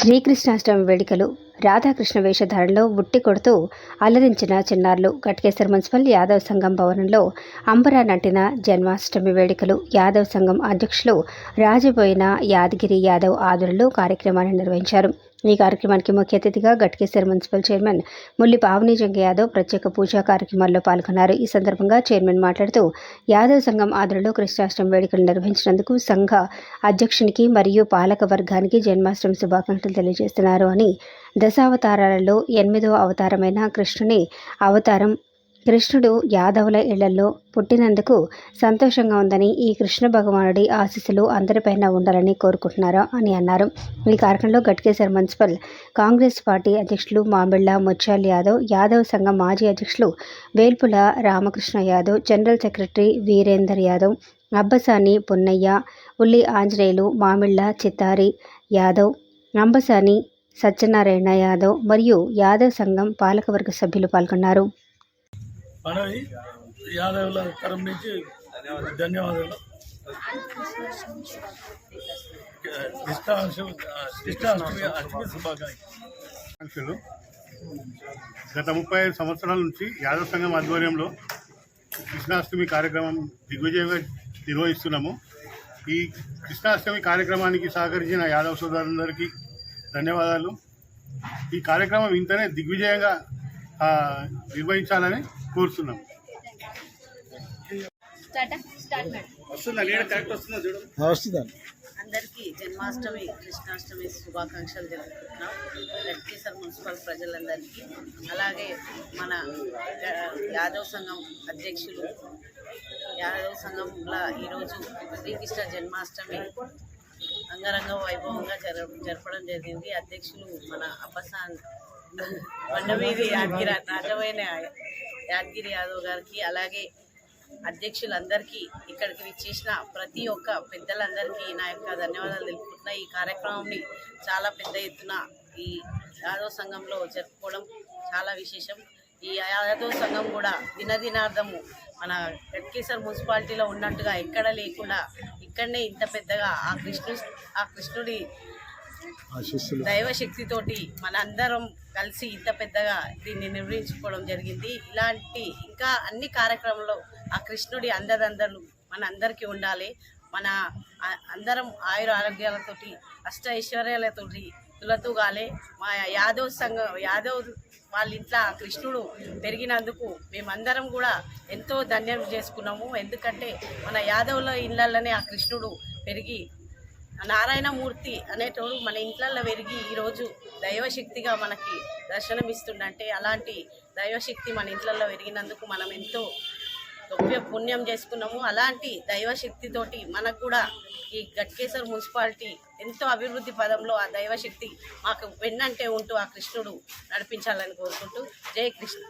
శ్రీకృష్ణాష్టమి వేడుకలు రాధాకృష్ణ వేషధారణలో ఉట్టి కొడుతూ అలరించిన చిన్నారులు కట్కేశ్వర్ మున్సిపల్ యాదవ్ సంఘం భవనంలో అంబరా నటిన జన్మాష్టమి వేడుకలు. యాదవ్ సంఘం అధ్యక్షులు రాజబోయిన యాదగిరి యాదవ్ ఆదురులు కార్యక్రమాన్ని నిర్వహించారు. ఈ కార్యక్రమానికి ముఖ్య అతిథిగా గట్కేసర్ మున్సిపల్ చైర్మన్ ముల్లి పావని యాదవ్ ప్రత్యేక పూజా కార్యక్రమాల్లో పాల్గొన్నారు. ఈ సందర్భంగా చైర్మన్ మాట్లాడుతూ యాదవ్ సంఘం ఆధ్వర్యంలో కృష్ణాష్టమి వేడుకలు నిర్వహించినందుకు సంఘ అధ్యక్షునికి మరియు పాలక వర్గానికి జన్మాష్టమి శుభాకాంక్షలు తెలియజేస్తున్నారు అని దశావతారాలలో ఎనిమిదో అవతారమైన కృష్ణుని అవతారం కృష్ణుడు యాదవుల ఇళ్ళలో పుట్టినందుకు సంతోషంగా ఉందని ఈ కృష్ణ భగవానుడి ఆశీస్సులు అందరిపైన ఉండాలని కోరుకుంటున్నారు అని అన్నారు. ఈ కార్యక్రమంలో గట్కేశ్వర్ మున్సిపల్ కాంగ్రెస్ పార్టీ అధ్యక్షులు మామిళ్ళ ముత్యాల్ యాదవ్ యాదవ్ సంఘం మాజీ అధ్యక్షులు వేల్పుల రామకృష్ణ యాదవ్ జనరల్ సెక్రటరీ వీరేందర్ యాదవ్ అబ్బసాని పున్నయ్య ఉల్లి ఆంజనేయులు మామిళ్ళ చిత్తారి యాదవ్ అంబసాని సత్యనారాయణ యాదవ్ మరియు యాదవ్ సంఘం పాలకవర్గ సభ్యులు పాల్గొన్నారు. మనవి. యాదవుల తరం నుంచి ధన్యవాదాలు. శుభాకాంక్షలు. గత ముప్పై ఐదు సంవత్సరాల నుంచి యాదవ సంఘం ఆధ్వర్యంలో కృష్ణాష్టమి కార్యక్రమం దిగ్విజయంగా నిర్వహిస్తున్నాము. ఈ కృష్ణాష్టమి కార్యక్రమానికి సహకరించిన యాదవ సోదరులందరికీ ధన్యవాదాలు. ఈ కార్యక్రమం ఇంతనే దిగ్విజయంగా నిర్వహించాలని కోరుతున్నాం. అందరికీ జన్మాష్టమి కృష్ణాష్టమి శుభాకాంక్షలు జరుపుకుంటున్నాం గట్కేసర్ మున్సిపల్ ప్రజలందరికీ అలాగే మన యాదవ్ సంఘం అధ్యక్షులు యాదవ్ సంఘంలో ఈరోజు శ్రీకృష్ణ జన్మాష్టమి అంగరంగ వైభవంగా జర జరపడం జరిగింది. అధ్యక్షులు మన అబ్బసాన్ బండమీది యాదగిరి రాజమైన యాదగిరి యాదవ్ గారికి అలాగే అధ్యక్షులందరికీ ఇక్కడికి విచ్చేసిన ప్రతి ఒక్క పెద్దలందరికీ నా యొక్క ధన్యవాదాలు తెలుపుకుంటున్నా. ఈ కార్యక్రమంని చాలా పెద్ద ఎత్తున ఈ యాదవ్ సంఘంలో జరుపుకోవడం చాలా విశేషం. ఈ యాదవ్ సంఘం కూడా దినదినార్థము మన గట్కేసర్ మున్సిపాలిటీలో ఉన్నట్టుగా ఎక్కడ లేకుండా ఇక్కడనే ఇంత పెద్దగా ఆ కృష్ణు ఆ కృష్ణుడి దైవశక్తితోటి మనందరం కలిసి ఇంత పెద్దగా దీన్ని నిర్వహించుకోవడం జరిగింది. ఇలాంటి ఇంకా అన్ని కార్యక్రమంలో ఆ కృష్ణుడి అందదందలు మన అందరికీ ఉండాలి. మన అందరం ఆయుర ఆరోగ్యాలతోటి అష్ట ఐశ్వర్యాలతోటి తులతూగాలి. మా యాదవ్ సంఘం యాదవ్ వాళ్ళ ఇంట్లో కృష్ణుడు పెరిగినందుకు మేమందరం కూడా ఎంతో ధన్యం చేసుకున్నాము. ఎందుకంటే మన యాదవుల ఇళ్ళల్లోనే ఆ కృష్ణుడు పెరిగి నారాయణమూర్తి అనేటోడు మన ఇంట్లల్లో పెరిగి ఈరోజు దైవశక్తిగా మనకి దర్శనమిస్తుండంటే అలాంటి దైవశక్తి మన ఇంట్లల్లో పెరిగినందుకు మనం ఎంతో గొప్ప పుణ్యం చేసుకున్నాము. అలాంటి దైవశక్తితోటి మనకు కూడా ఈ గట్కేసర్ మున్సిపాలిటీ ఎంతో అభివృద్ధి పదంలో ఆ దైవశక్తి మాకు వెన్నంటే ఉంటూ ఆ కృష్ణుడు నడిపించాలని కోరుకుంటూ జై కృష్ణ.